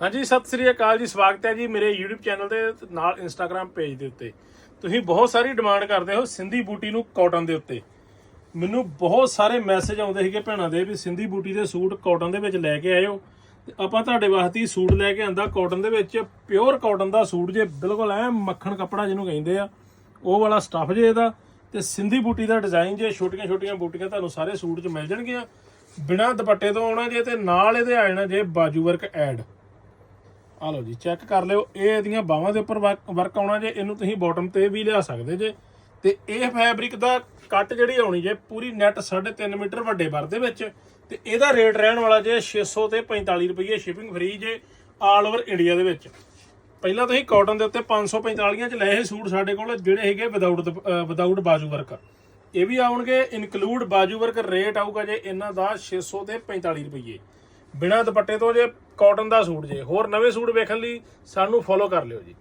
ਹਾਂਜੀ, ਸਤਿ ਸ੍ਰੀ ਅਕਾਲ ਜੀ, ਸਵਾਗਤ ਹੈ ਜੀ ਮੇਰੇ YouTube ਚੈਨਲ ਦੇ ਨਾਲ Instagram ਪੇਜ ਦੇ ਉੱਤੇ। ਤੁਸੀਂ ਬਹੁਤ ਸਾਰੀ ਡਿਮਾਂਡ ਕਰਦੇ ਹੋ ਸਿੰਧੀ ਬੂਟੀ ਨੂੰ ਕਾਟਨ ਦੇ ਉੱਤੇ। ਮੈਨੂੰ ਬਹੁਤ ਸਾਰੇ ਮੈਸੇਜ ਆਉਂਦੇ ਸੀਗੇ ਭੈਣਾਂ ਦੇ ਵੀ ਸਿੰਧੀ ਬੂਟੀ ਦੇ ਸੂਟ ਕਾਟਨ ਦੇ ਵਿੱਚ ਲੈ ਕੇ ਆਇਓ। ਤੇ ਆਪਾਂ ਤੁਹਾਡੇ ਵਾਸਤੇ ਹੀ ਸੂਟ ਲੈ ਕੇ ਆਂਦਾ ਕਾਟਨ ਦੇ ਵਿੱਚ। ਪਿਓਰ ਕਾਟਨ ਦਾ ਸੂਟ ਜੇ ਬਿਲਕੁਲ ਐ ਮੱਖਣ ਕੱਪੜਾ ਜਿਹਨੂੰ ਕਹਿੰਦੇ ਆ, ਉਹ ਵਾਲਾ ਸਟੱਫ ਜੇ ਇਹਦਾ, ਤੇ ਸਿੰਧੀ ਬੂਟੀ ਦਾ ਡਿਜ਼ਾਈਨ ਜੇ ਛੋਟੀਆਂ ਛੋਟੀਆਂ ਬੂਟੀਆਂ ਤੁਹਾਨੂੰ ਸਾਰੇ ਸੂਟ 'ਚ ਮਿਲ ਜਾਣਗੀਆਂ। ਬਿਨਾਂ ਦੁਪੱਟੇ ਤੋਂ ਆਉਣਾ ਜੇ ਤੇ ਨਾਲ ਇਹਦੇ ਆ ਜਾਣਾ ਜੇ ਬਾਜੂ ਵਰਕ ਐਡ ਆ ਲਓ ਜੀ ਚੈੱਕ ਕਰ ਲਿਓ। ਇਹ ਇਹਦੀਆਂ ਬਾਹਾਂ ਦੇ ਉੱਪਰ ਵਰਕ ਆਉਣਾ ਜੇ, ਇਹਨੂੰ ਤੁਸੀਂ ਬਾਟਮ ਤੇ ਵੀ ਲਿਆ ਸਕਦੇ ਜੇ। ਤੇ ਇਹ ਫੈਬਰਿਕ ਦਾ ਕੱਟ ਜਿਹੜੀ ਆਉਣੀ ਜੇ, ਪੂਰੀ ਨੈਟ 3.5 ਮੀਟਰ ਵੱਡੇ ਵਰ ਦੇ ਵਿੱਚ। ਤੇ ਇਹਦਾ ਰੇਟ ਰਹਿਣ ਵਾਲਾ ਜੇ 600 ਤੇ 45 ਰੁਪਏ ਸ਼ਿਪਿੰਗ ਫ੍ਰੀ ਜੇ ਆਲ ਓਵਰ ਇੰਡੀਆ ਦੇ ਵਿੱਚ। ਪਹਿਲਾਂ ਤੁਸੀਂ ਕਾਟਨ ਦੇ ਉੱਤੇ 545 ਚ ਲਏ ਇਹ ਸੂਟ ਸਾਡੇ ਕੋਲ, ਜਿਹੜੇ ਹੈਗੇ ਵਿਦਆਊਟ ਵਿਦਆਊਟ ਬਾਜੂ ਵਰਕ ਇਹ ਵੀ ਆਉਣਗੇ ਇਨਕਲੂਡ ਬਾਜੂ ਵਰਕ ਰੇਟ ਆਊਗਾ ਜੇ ਇਹਨਾਂ ਦਾ 600 ਤੇ 45 ਰੁਪਏ ਬਿਨਾਂ ਦੁਪੱਟੇ ਤੋਂ ਜੇ ਕਾਟਨ ਦਾ ਸੂਟ ਜੇ, ਹੋਰ ਨਵੇਂ ਸੂਟ ਵੇਖਣ ਲਈ ਸਾਨੂੰ ਫੋਲੋ ਕਰ ਲਿਓ ਜੀ।